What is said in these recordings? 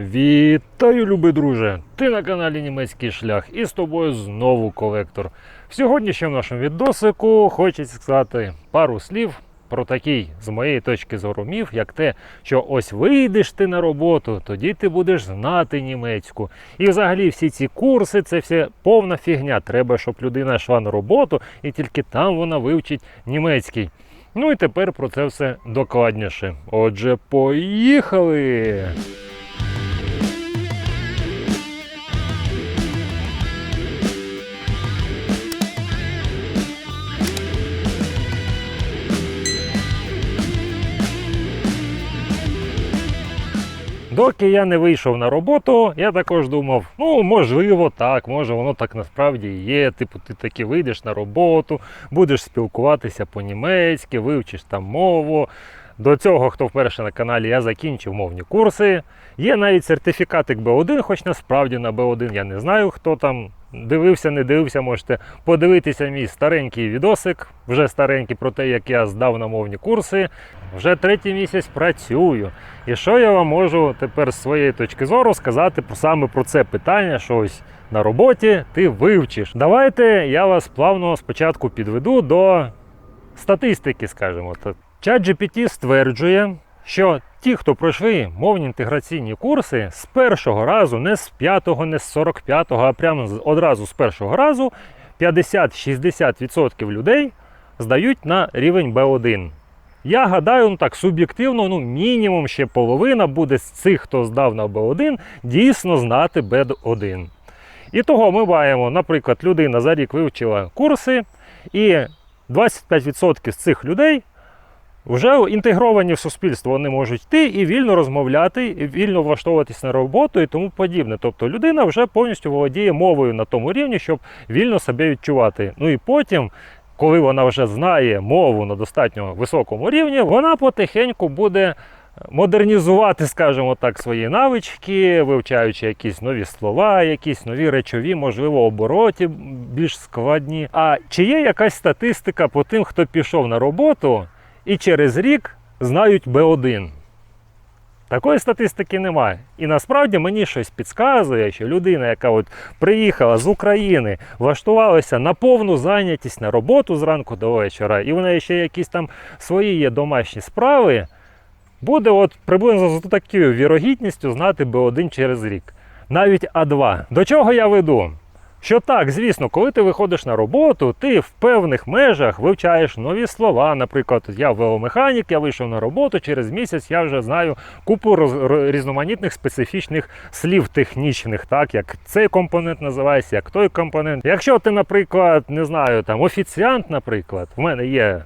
Вітаю, любий друже! Ти на каналі Німецький шлях і з тобою знову колектор. В сьогоднішньому нашому відосику хочеться сказати пару слів про такий, з моєї точки зору, міф, як те, що ось вийдеш ти на роботу, тоді ти будеш знати німецьку. І взагалі всі ці курси це все повна фігня. Треба, щоб людина йшла на роботу і тільки там вона вивчить німецький. Ну і тепер про це все докладніше. Отже, поїхали! Доки я не вийшов на роботу, я також думав, ну можливо, так, може воно так насправді є. Типу, ти таки вийдеш на роботу, будеш спілкуватися по-німецьки, вивчиш там мову. До цього, хто вперше на каналі, я закінчив мовні курси. Є навіть сертифікатик B1, хоч насправді на B1 я не знаю, хто там дивився, не дивився, можете подивитися мій старенький відосик, вже старенький про те, як я здав на мовні курси. Вже третій місяць працюю. І що я вам можу тепер з своєї точки зору сказати саме про це питання, що ось на роботі ти вивчиш. Давайте я вас плавно спочатку підведу до статистики, скажімо так. ChatGPT стверджує, що ті, хто пройшли мовні інтеграційні курси, з першого разу, не з п'ятого, не з 45-го, а прямо одразу з першого разу 50-60% людей здають на рівень B1. Я гадаю, ну так суб'єктивно, ну мінімум ще половина буде з цих, хто здав на B1, дійсно знати B1. І того ми маємо, наприклад, людина за рік вивчила курси, і 25% з цих людей вже інтегровані в суспільство, вони можуть йти і вільно розмовляти, і вільно влаштовуватись на роботу і тому подібне. Тобто людина вже повністю володіє мовою на тому рівні, щоб вільно себе відчувати. Ну і потім, коли вона вже знає мову на достатньо високому рівні, вона потихеньку буде модернізувати, скажімо так, свої навички, вивчаючи якісь нові слова, якісь нові речові, можливо, обороті більш складні. А чи є якась статистика по тим, хто пішов на роботу і через рік знають Б1? Такої статистики немає. І насправді мені щось підказує, що людина, яка от приїхала з України, влаштувалася на повну зайнятість на роботу зранку до вечора, і в неї ще якісь там свої є домашні справи, буде от приблизно з такою вірогідністю знати Б1 через рік. Навіть А2. До чого я веду? Що так, звісно, коли ти виходиш на роботу, ти в певних межах вивчаєш нові слова. Наприклад, я веломеханік, я вийшов на роботу, через місяць я вже знаю купу роз- різноманітних специфічних слів технічних, так як цей компонент називається, як той компонент. Якщо ти, наприклад, не знаю, там офіціант, наприклад, в мене є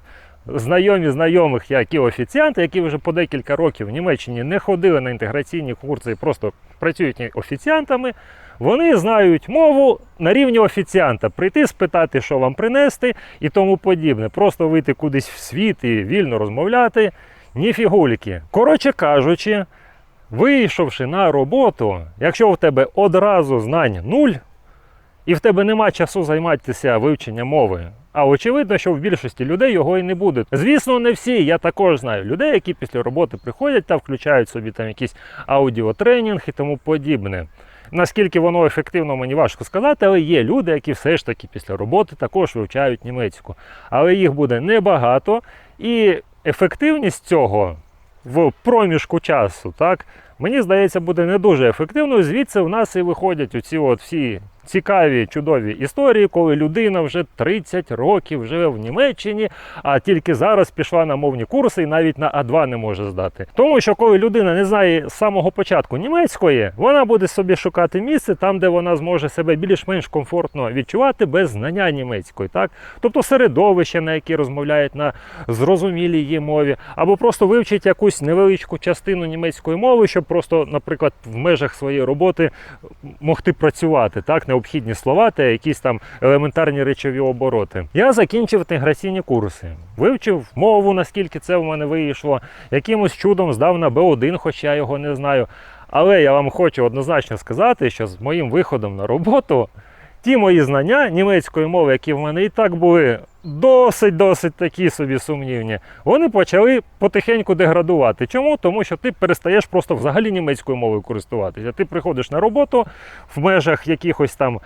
знайомі знайомих, які офіціанти, які вже по декілька років в Німеччині не ходили на інтеграційні курси і просто працюють офіціантами. Вони знають мову на рівні офіціанта, прийти спитати, що вам принести і тому подібне. Просто вийти кудись в світ і вільно розмовляти. Ні фігуліки. Коротше кажучи, вийшовши на роботу, якщо в тебе одразу знань нуль, і в тебе нема часу займатися вивченням мови. А очевидно, що в більшості людей його і не буде. Звісно, не всі. Я також знаю людей, які після роботи приходять та включають собі там якийсь аудіотренінг і тому подібне. Наскільки воно ефективно, мені важко сказати, але є люди, які все ж таки після роботи також вивчають німецьку. Але їх буде небагато, і ефективність цього в проміжку часу, так, мені здається, буде не дуже ефективною. Звідси в нас і виходять оці от всі цікаві, чудові історії, коли людина вже 30 років живе в Німеччині, а тільки зараз пішла на мовні курси і навіть на А2 не може здати. Тому що коли людина не знає з самого початку німецької, вона буде собі шукати місце там, де вона зможе себе більш-менш комфортно відчувати без знання німецької, так? Тобто середовище, на яке розмовляють на зрозумілій її мові, або просто вивчить якусь невеличку частину німецької мови, щоб просто, наприклад, в межах своєї роботи могти працювати, так, необхідні слова та якісь там елементарні речові обороти. Я закінчив інтеграційні курси, вивчив мову, наскільки це в мене вийшло, якимось чудом здав на Б1, хоч я його не знаю. Але я вам хочу однозначно сказати, що з моїм виходом на роботу ті мої знання німецької мови, які в мене і так були досить-досить такі собі сумнівні, вони почали потихеньку деградувати. Чому? Тому що ти перестаєш просто взагалі німецькою мовою користуватися. Ти приходиш на роботу в межах якихось там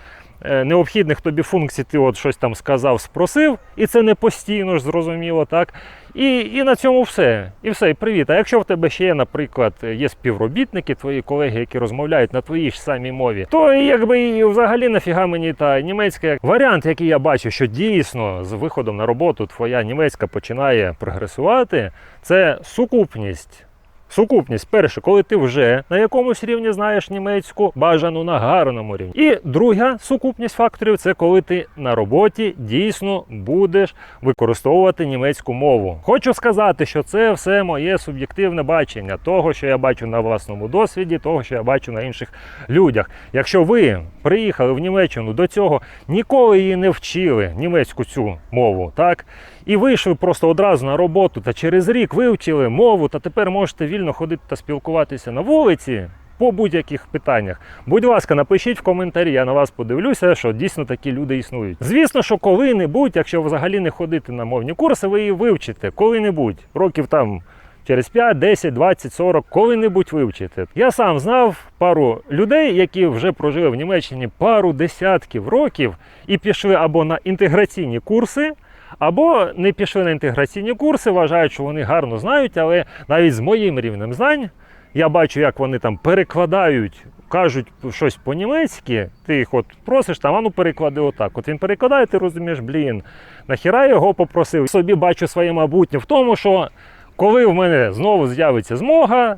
необхідних тобі функцій, ти от щось там сказав, спросив, і це не постійно ж зрозуміло, так? І, і на цьому все. І все, і привіт. А якщо в тебе ще є, наприклад, є співробітники, твої колеги, які розмовляють на твоїй ж самій мові, то якби і взагалі нафіга мені та німецька варіант, який я бачу, що дійсно з виходом на роботу твоя німецька починає прогресувати, це сукупність. Сукупність, перше, коли ти вже на якомусь рівні знаєш німецьку, бажану на гарному рівні. І друга сукупність факторів це коли ти на роботі дійсно будеш використовувати німецьку мову. Хочу сказати, що це все моє суб'єктивне бачення того, що я бачу на власному досвіді, того, що я бачу на інших людях. Якщо ви приїхали в Німеччину до цього, ніколи її не вчили німецьку цю мову, так? І вийшли просто одразу на роботу та через рік вивчили мову, та тепер можете вільно ходити та спілкуватися на вулиці по будь-яких питаннях. Будь ласка, напишіть в коментарі, я на вас подивлюся, що дійсно такі люди існують. Звісно, що коли-небудь, якщо взагалі не ходити на мовні курси, ви її вивчите. Коли-небудь, років там. Через 5, 10, 20, 40, коли-небудь вивчите. Я сам знав пару людей, які вже прожили в Німеччині пару десятків років і пішли або на інтеграційні курси, або не пішли на інтеграційні курси, вважають, що вони гарно знають, але навіть з моїм рівнем знань я бачу, як вони там перекладають, кажуть щось по-німецьки, ти їх от просиш там, а ну переклади отак. От він перекладає, ти розумієш, блін, нахіра його попросив. Собі бачу своє майбутнє в тому, що коли в мене знову з'явиться змога,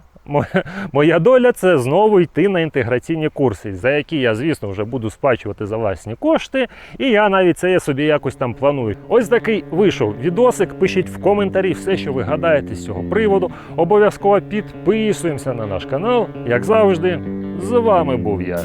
моя доля це знову йти на інтеграційні курси, за які я, звісно, вже буду сплачувати за власні кошти. І я навіть це собі якось там планую. Ось такий вийшов відосик. Пишіть в коментарі все, що ви гадаєте з цього приводу. Обов'язково підписуємося на наш канал. Як завжди, з вами був я.